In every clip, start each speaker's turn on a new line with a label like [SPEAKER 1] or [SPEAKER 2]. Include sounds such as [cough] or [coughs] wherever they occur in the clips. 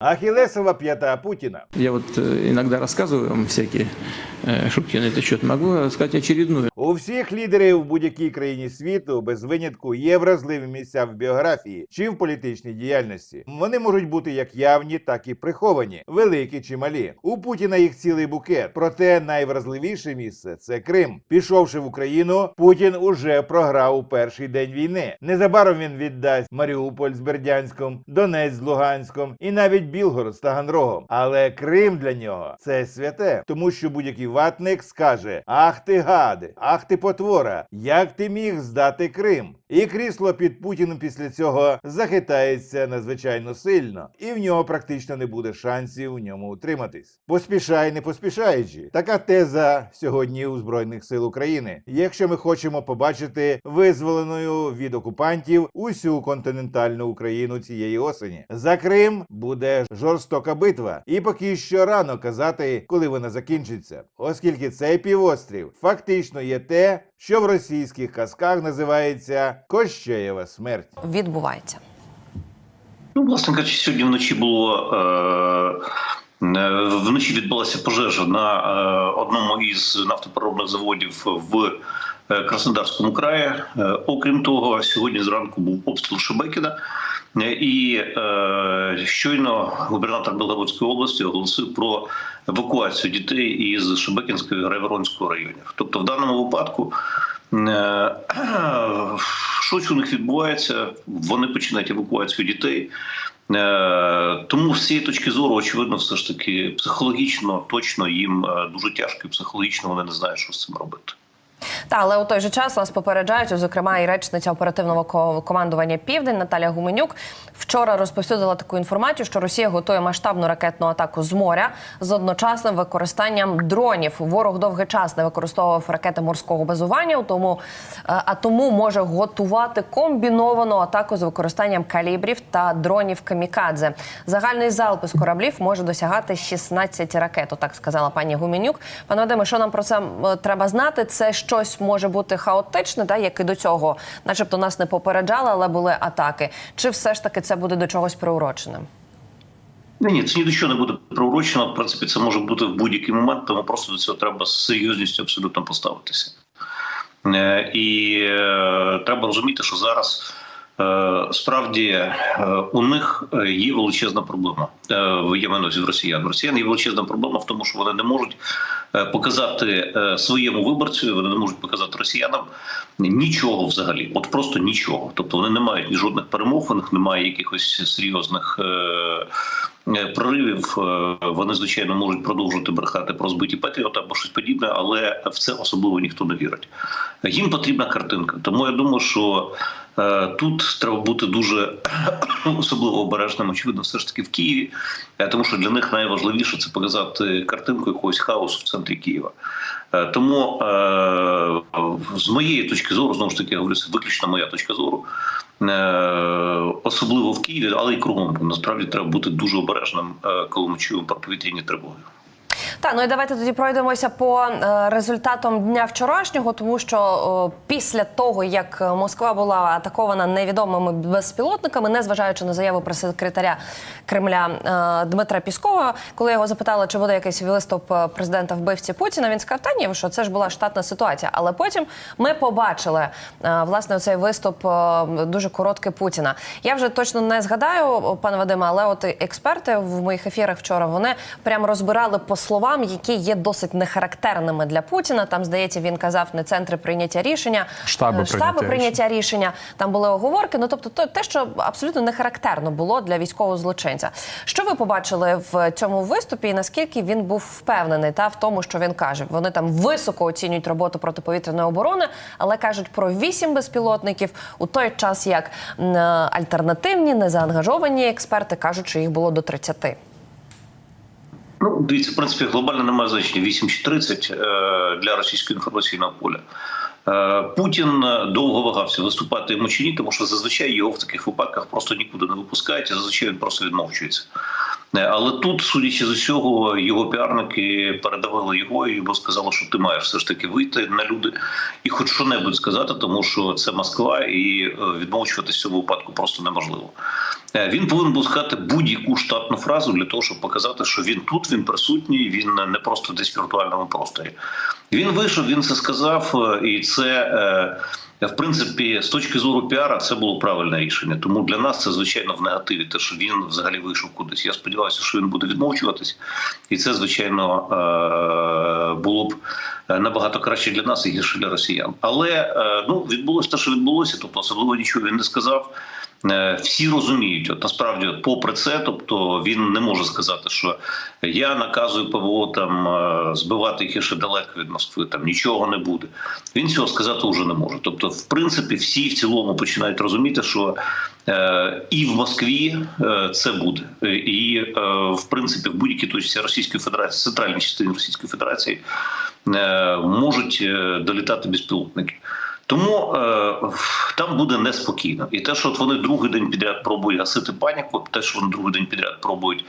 [SPEAKER 1] Ахілесова п'ята Путіна.
[SPEAKER 2] Я вот э, иногда рассказываю вам всякие э, шутки на этот счет. Могу сказать очередную.
[SPEAKER 1] У всіх лідерів в будь-якій країні світу без винятку є вразливі місця в біографії чи в політичній діяльності. Вони можуть бути як явні, так і приховані, великі чи малі. У Путіна їх цілий букет. Проте найвразливіше місце це Крим. Пішовши в Україну, Путін уже програв у перший день війни. Незабаром він віддасть Маріуполь з Бердянськом, Донець з Луганськом і навіть Білгород з Таганрогом. Але Крим для нього це святе, тому що будь-який ватник скаже: Ах ти гади, ах ти потвора, як ти міг здати Крим? І крісло під Путіним після цього захитається надзвичайно сильно, і в нього практично не буде шансів у ньому утриматись. Поспішай, не поспішаючи. Така теза сьогодні у збройних сил України. Якщо ми хочемо побачити визволеною від окупантів усю континентальну Україну цієї осені, за Крим буде жорстока битва, і поки що рано казати, коли вона закінчиться, оскільки цей півострів фактично є те, що в російських казках називається Кощеєва смерть.
[SPEAKER 3] відбувається.
[SPEAKER 4] Ну, власне кажучи, сьогодні вночі було. Е- е, Вночі відбулася пожежа на е, одному із нафтопереробних заводів в е, Краснодарському краї. Е, Окрім того, сьогодні зранку був обстріл Шебекіна, і е, щойно губернатор Белгородської області оголосив про евакуацію дітей із Шебекінського і Грайворонського районів. Тобто, в даному випадку е, [clears throat] щось у них відбувається, вони починають евакуацію дітей. Е, Тому з цієї точки зору, очевидно, все ж таки психологічно точно їм е, дуже тяжко, і психологічно вони не знають, що з цим робити.
[SPEAKER 3] Та але у той же час нас попереджають, зокрема, і речниця оперативного ко- командування Південь Наталя Гуменюк вчора розповсюдила таку інформацію, що Росія готує масштабну ракетну атаку з моря з одночасним використанням дронів. Ворог довгий час не використовував ракети морського базування, тому е, а тому може готувати комбіновану атаку з використанням калібрів та дронів камікадзе. Загальний залп із кораблів може досягати 16 ракет. Так сказала пані Гуменюк. Пане Вадиме, що нам про це треба знати? Це щось може бути хаотичне, да, як і до цього, начебто нас не попереджали, але були атаки. Чи все ж таки це буде до чогось приуроченим?
[SPEAKER 4] Ні, ні, це ні до чого не буде приурочено. В принципі, це може бути в будь-який момент, тому просто до цього треба з серйозністю абсолютно поставитися. Е, І е, треба розуміти, що зараз справді е, у них е, є величезна проблема. Е, в росіян. В росіян є величезна проблема в тому, що вони не можуть е, показати е, своєму виборцю, вони не можуть показати росіянам нічого взагалі, от просто нічого. Тобто вони не мають ні жодних перемог, у них немає якихось серйозних. е, е, Проривів Е, вони звичайно можуть продовжувати брехати про збиті патріоти або щось подібне, але в це особливо ніхто не вірить. Їм потрібна картинка. Тому я думаю, що е, тут треба бути дуже [coughs] особливо обережним, очевидно, все ж таки в Києві, е, тому що для них найважливіше це показати картинку якогось хаосу в центрі Києва. Е, Тому е, з моєї точки зору, знову ж таки, я говорю, це виключно моя точка зору. е, Особливо в Києві, але й кругом насправді треба бути дуже обережним, е, коли ми чуємо про повітряні тривоги.
[SPEAKER 3] Так, ну і давайте тоді пройдемося по е, результатам дня вчорашнього, тому що після того, як Москва була атакована невідомими безпілотниками, незважаючи на заяву прес-секретаря Кремля е, Дмитра Піскова, коли його запитали, чи буде якийсь виступ е, президента вбивці Путіна, він сказав, та ні, що це ж була штатна ситуація. Але потім ми побачили власне цей виступ дуже короткий Путіна. Я вже точно не згадаю, пане Вадиме, але от експерти в моїх ефірах вчора вони прям розбирали по словам, які є досить нехарактерними для Путіна. Там здається, він казав не центри прийняття рішення,
[SPEAKER 5] Штаби
[SPEAKER 3] е, штаби
[SPEAKER 5] прийняття
[SPEAKER 3] прийняття рішення. Там були оговорки. Ну тобто, то те, що абсолютно не характерно було для військового злочинця. Що ви побачили в цьому виступі? І наскільки він був впевнений та в тому, що він каже? Вони там високо оцінюють роботу протиповітряної оборони, але кажуть про вісім безпілотників у той час, як е, альтернативні незаангажовані експерти кажуть, що їх було до 30.
[SPEAKER 4] Ну, дивіться, в принципі, глобально немає значення 8 чи 30 е, для російського інформаційного поля. Е, Путін довго вагався виступати йому чи ні, тому що зазвичай його в таких випадках просто нікуди не випускають, і зазвичай він просто відмовчується. Е, Але тут, судячи з усього, його піарники передавали його і йому сказали, що ти маєш все ж таки вийти на люди і хоч що-небудь сказати, тому що це Москва, і е, відмовчуватися в цьому випадку просто неможливо. Е, Він повинен був сказати будь-яку штатну фразу для того, щоб показати, що він тут, він присутній, він не просто десь в віртуальному просторі. Він вийшов, він це сказав, і це. Е, в принципі, з точки зору піара, це було правильне рішення. Тому для нас це звичайно в негативі, те, що він взагалі вийшов кудись. Я сподіваюся, що він буде відмовчуватись, і це звичайно е, було б набагато краще для нас і гірше для росіян. Але е, ну відбулося те, що відбулося, тобто особливо нічого він не сказав. Е, Всі розуміють, от насправді, попри це, тобто він не може сказати, що я наказую ПВО там е, збивати їх ще далеко від Москви, там нічого не буде. Він цього сказати вже не може. Тобто, в принципі, всі в цілому починають розуміти, що е, і в Москві е, це буде, Е, і е, в принципі в будь-якій точці Російської Федерації, центральній частині Російської Федерації е, можуть долітати безпілотники. Тому е, там буде неспокійно. І те, що от вони другий день підряд пробують гасити паніку, те, що вони другий день підряд пробують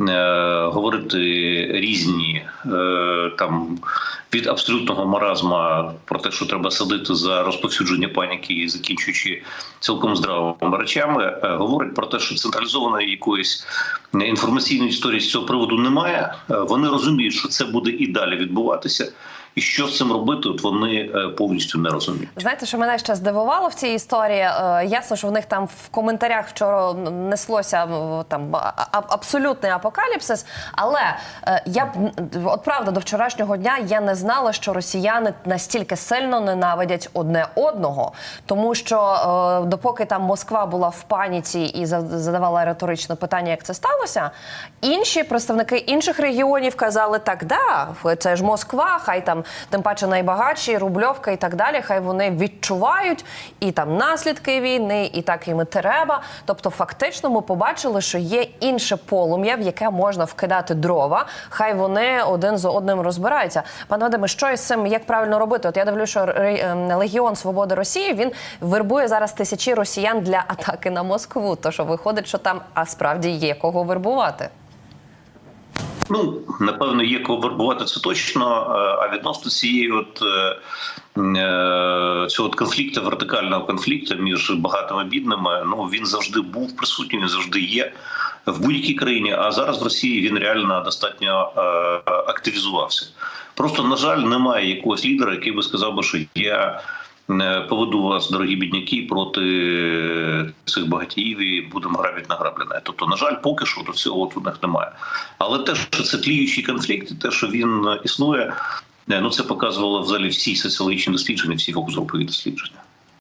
[SPEAKER 4] е, говорити різні е, там від абсолютного маразма про те, що треба садити за розповсюдження паніки, і закінчуючи цілком здравими речами, е, говорить про те, що централізованої якоїсь інформаційної історії з цього приводу немає. Е, Вони розуміють, що це буде і далі відбуватися. І що з цим робити, от вони е, повністю не розуміють.
[SPEAKER 3] Знаєте, що мене ще здивувало в цій історії? Е, ясно, що в них там в коментарях вчора неслося там абсолютний апокаліпсис. Але е, я от правда до вчорашнього дня я не знала, що росіяни настільки сильно ненавидять одне одного, тому що допоки там Москва була в паніці і за- задавала риторичне питання, як це сталося, інші представники інших регіонів казали: так, да, це ж Москва, хай там тим паче найбагатші, Рубльовка і так далі. Хай вони відчувають і там наслідки війни, і так їм і треба. Тобто, фактично, ми побачили, що є інше полум'я, в яке можна вкидати дрова. Хай вони один з одним розбираються. Пане Вадиме, що із цим як правильно робити? От я дивлюся, що ем, Легіон Свободи Росії він вербує зараз тисячі росіян для атаки на Москву. То що виходить, що там а справді є кого вербувати.
[SPEAKER 4] Ну, напевно, є кого вербувати це точно. А відносно цієї от е, е, цього от конфлікту, вертикального конфлікту між багатими і бідними, ну він завжди був присутній, він завжди є в будь-якій країні. А зараз в Росії він реально достатньо е, активізувався. Просто на жаль, немає якогось лідера, який би сказав би, що я. Е, Поведу вас, дорогі бідняки, проти цих багатіїв і будемо грабити награблене. Тобто, на жаль, поки що до цього от у них немає. Але те, що це тліючий конфлікт, те, що він існує, е, ну це показувало взагалі всі соціологічні дослідження, всі фокус-групові дослідження.